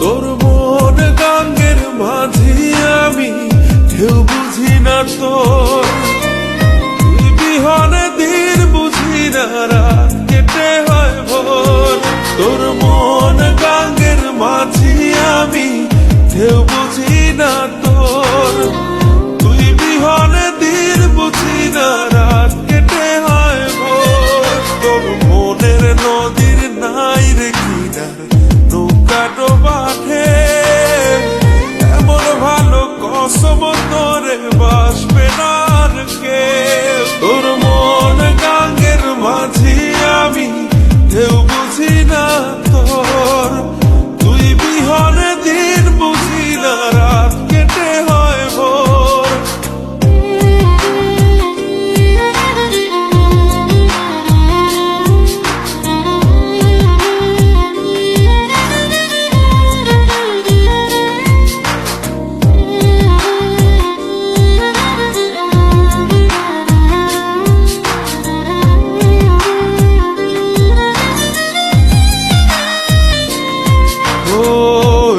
তোর মন গাঙ্গের মাঝি আমি কেউ বুঝি না তোর ও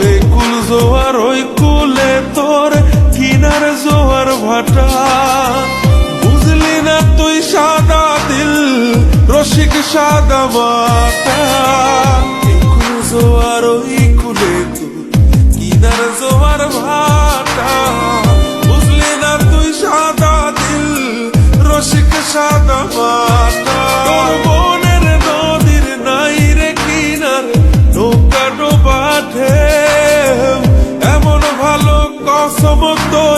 এই কুল জোয়ার, ওই কুলে তোর কিনার জোয়ার ভাটা। বুঝলি না তুই সাদা দিল, রসিক সাদা মাতা só motor.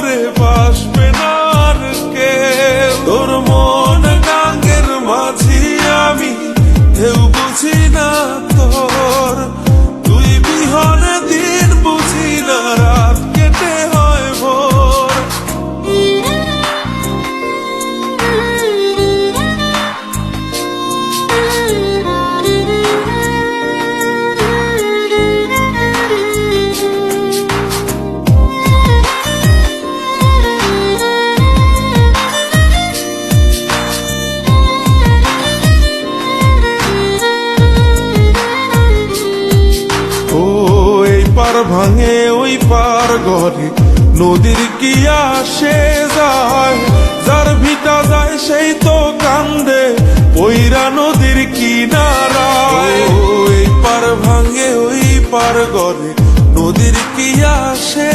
ভাঙে ওই পার ঘরে। নদীর কি আসে যায়, যার ভিটা যায় সেই তো কান্দে। ওইরা নদীর কিনারায়। ওই পার ভাঙে ওই পার ঘরে, নদীর কি আসে